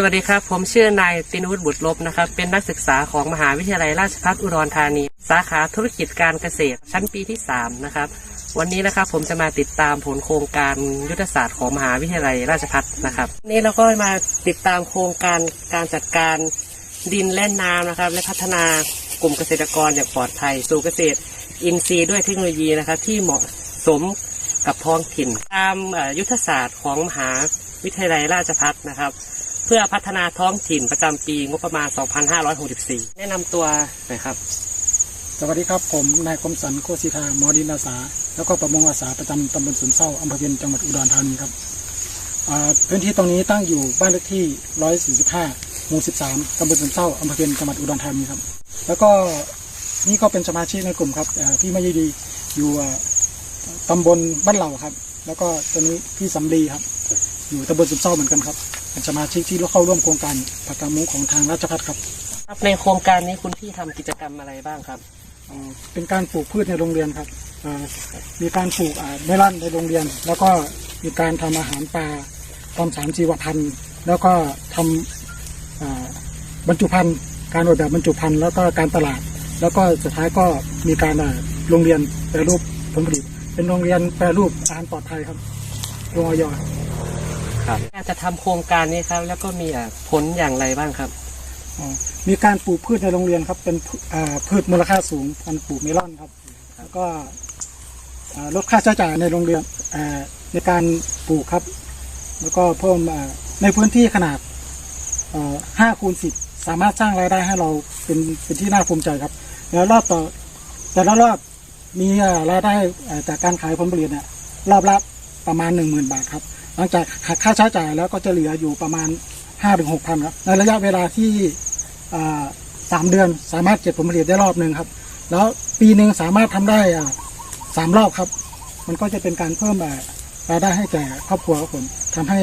สวัสดีครับ ผมชื่อนายตินุฒิบุตรลบนะครับ เป็นนักศึกษาของมหาวิทยาลัยราชภัฏอุดรธานี สาขาธุรกิจการเกษตร ชั้นปีที่ 3 นะครับ วันนี้นะครับผมจะมาติดตามผลโครงการยุทธศาสตร์ของมหาวิทยาลัยราชภัฏนะครับ นี่เราก็มาติดตามโครงการการจัดการดินและน้ำนะครับ และพัฒนากลุ่มเกษตรกรอย่างปลอดภัย สู่เกษตรอินทรีย์ด้วยเทคโนโลยีนะครับที่เหมาะสมกับท้องถิ่น ตามยุทธศาสตร์ของมหาวิทยาลัยราชภัฏนะครับ เพื่อพัฒนาท้องถิ่นประจำปีงบประมาณ 2564 แนะนำตัวหน่อยครับ สวัสดีครับ ผมนายคมสันโคสิทาหมอดินอาสา แล้วก็ประมงอาสาประจำตำบลสุนเศร้าอำเภอเวียนจังหวัดอุดรธานีครับพื้นที่ตรงนี้ตั้งอยู่บ้านเลขที่ 145 หมู่ 13 ตำบลสุนเศร้าอำเภอเวียนจังหวัดอุดรธานีครับ แล้วก็นี่ก็เป็นสมาชิกในกลุ่มครับพี่มายีดีอยู่ตำบลบ้านเหล่าครับ แล้วก็ตัวนี้พี่สำลีครับ อยู่ตำบลสุนเศร้าเหมือนกันครับ เป็นสมาชิกที่เข้าร่วมโครงการผักกาดมุ้งของทางราชพัฒครับครับในโครงการนี้คุณพี่ทำกิจกรรมอะไรบ้างครับอ่าเป็นการปลูกพืชในโรงเรียนครับอ่ามีการปลูกอ่าเมลอนในโรงเรียน แล้วก็มีการทำอาหารปลาทำสารชีวพันธุ์แล้วก็ทำอ่าบรรจุภัณฑ์การออกแบบบรรจุภัณฑ์แล้วก็การตลาด แล้วก็สุดท้ายก็มีการอ่าโรงเรียนแปรรูปผลผลิต เป็นโรงเรียนแปรรูปอาหารปลอดภัยครับโรงออยครับ การจะทำโครงการนี้ครับ แล้วก็มีอะผลอย่างไรบ้างครับอ่ามีการปลูกพืชในโรงเรียนครับ เป็นพือ่าพืชมูลค่าสูงการปลูกเมลอนครับ แล้วก็อ่าลดค่าใช้จ่ายในโรงเรียนอ่าในการปลูกครับ แล้วก็เพิ่มอ่าในพื้นที่ขนาดห้าคูณสิบสามารถสร้างรายได้ให้เราเป็นเป็นที่น่าภูมิใจครับ แล้วรอบต่อแต่ละรอบมีอ่ารายได้อ่าจากการขายผลผลิตเนี่ยรอบละประมาณหนึ่งหมื่นบาทครับ หลังจากหักค่าใช้จ่ายแล้วก็จะเหลืออยู่ประมาณห้าถึงหกพันครับในระยะเวลาที่สามเดือนสามารถเก็บผลผลิตได้รอบหนึ่งครับ แล้วปีหนึ่งสามารถทำได้สามรอบครับ มันก็จะเป็นการเพิ่มรายได้ให้แก่ครอบครัวครับผมทำให้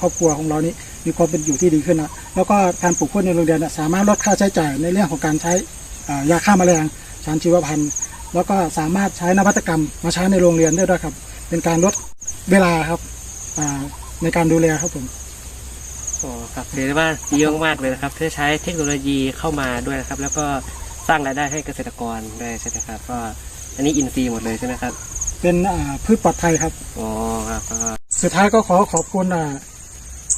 ครอบครัวของเรานี้มีความเป็นอยู่ที่ดีขึ้นนะแล้วก็การปลูกพืชในโรงเรียนสามารถลดค่าใช้จ่ายในเรื่องของการใช้ยาฆ่าแมลงสารชีวพันธุ์ แล้วก็สามารถใช้นวัตกรรมมาใช้ในโรงเรียนได้ด้วยครับ เป็นการลดเวลาครับ ในการดูแลครับผมอ๋อครับเรียกได้ว่าดีมากๆเลยนะครับที่ใช้เทคโนโลยีเข้ามาด้วยนะครับ แล้วก็สร้างรายได้ให้เกษตรกรด้วยใช่ไหมครับ ก็อันนี้อินทรีย์หมดเลยใช่ไหมครับ เป็นอ่าพืชปลอดภัยครับอ๋อครับก็สุดท้ายก็ขอขอบคุณอ่า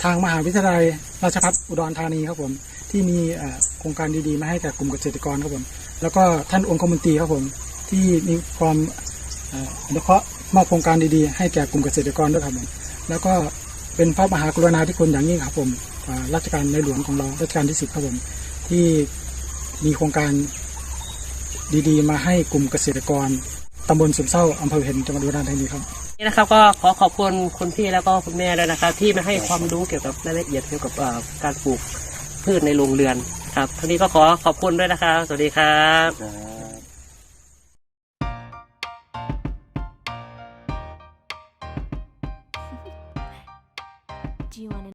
ทางมหาวิทยาลัยราชภัฏอุดรธานีครับผม ที่มีอ่าโครงการดีๆ มาให้กับกลุ่มเกษตรกรครับผม แล้วก็ท่านองคมนตรีครับผม ที่มีความอ่าอนุเคราะห์มอบโครงการดีๆ ให้แก่กลุ่มเกษตรกรด้วยครับผม แล้วก็เป็นพระมหากรุณาธิคุณอย่างยิ่งครับผมรัชกาลในหลวงของเรารัชกาลที่สิบครับผมที่มีโครงการดีๆ มาให้กลุ่มเกษตรกรตำบลสุมเศร้าอำเภอเพ็ญจังหวัดอุดรธานีครับนี่นะครับก็ขอขอบคุณคุณพี่แล้วก็คุณแม่ด้วยนะครับ ที่มาให้ความรู้เกี่ยวกับรายละเอียดเกี่ยวกับการปลูกพืชในโรงเรือนครับทีนี้ก็ขอขอบคุณด้วยนะครับ สวัสดีครับ Do you want to?